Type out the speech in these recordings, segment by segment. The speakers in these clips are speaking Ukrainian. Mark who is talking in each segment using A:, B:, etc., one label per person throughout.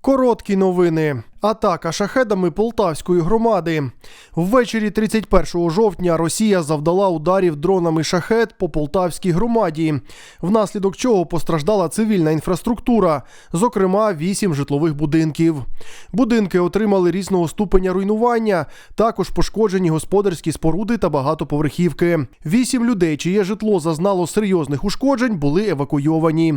A: Короткі новини. Атака шахедами полтавської громади. Ввечері 31 жовтня Росія завдала ударів дронами шахет по полтавській громаді, внаслідок чого постраждала цивільна інфраструктура, зокрема, вісім житлових будинків. Будинки отримали різного ступеня руйнування, також пошкоджені господарські споруди та багатоповерхівки. Вісім людей, чиє житло зазнало серйозних ушкоджень, були евакуйовані.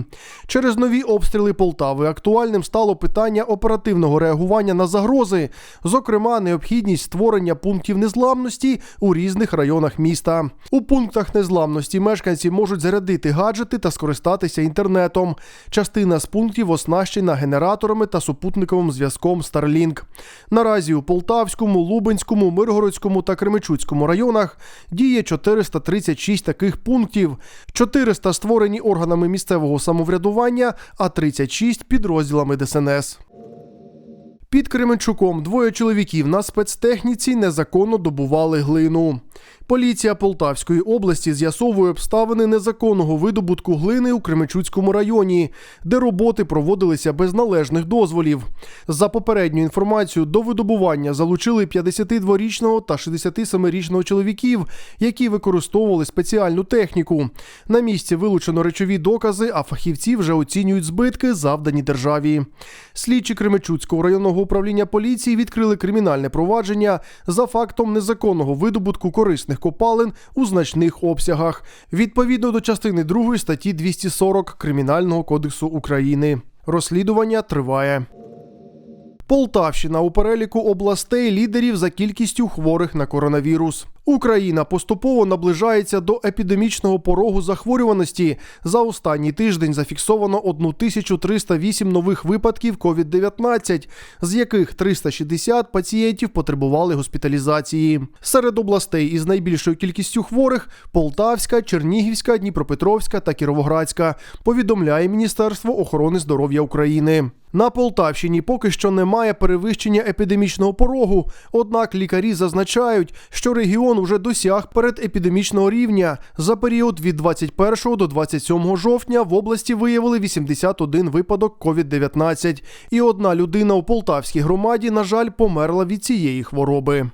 A: Через нові обстріли Полтави актуальним стало питання оперативного реагування на загрози, зокрема, необхідність створення пунктів незламності у різних районах міста. У пунктах незламності мешканці можуть зарядити гаджети та скористатися інтернетом. Частина з пунктів оснащена генераторами та супутниковим зв'язком Starlink. Наразі у Полтавському, Лубенському, Миргородському та Кременчуцькому районах діє 436 таких пунктів. 400 створені органами місцевого самоврядування, а 36 підрозділами ДСНС. Під Кременчуком двоє чоловіків на спецтехніці незаконно добували глину. Поліція Полтавської області з'ясовує обставини незаконного видобутку глини у Кременчуцькому районі, де роботи проводилися без належних дозволів. За попередню інформацію до видобування залучили 52-річного та 67-річного чоловіків, які використовували спеціальну техніку. На місці вилучено речові докази, а фахівці вже оцінюють збитки, завдані державі. Слідчі Кременчуцького районного управління поліції відкрили кримінальне провадження за фактом незаконного видобутку корисних копалин у значних обсягах, відповідно до частини 2 статті 240 Кримінального кодексу України. Розслідування триває. Полтавщина у переліку областей лідерів за кількістю хворих на коронавірус. Україна поступово наближається до епідемічного порогу захворюваності. За останній тиждень зафіксовано 1308 нових випадків COVID-19, з яких 360 пацієнтів потребували госпіталізації. Серед областей із найбільшою кількістю хворих Полтавська, Чернігівська, Дніпропетровська та Кіровоградська. Повідомляє Міністерство охорони здоров'я України. На Полтавщині поки що немає перевищення епідемічного порогу. Однак лікарі зазначають, що регіон уже досяг передепідемічного рівня. За період від 21 до 27 жовтня в області виявили 81 випадок COVID-19. І одна людина у Полтавській громаді, на жаль, померла від цієї хвороби.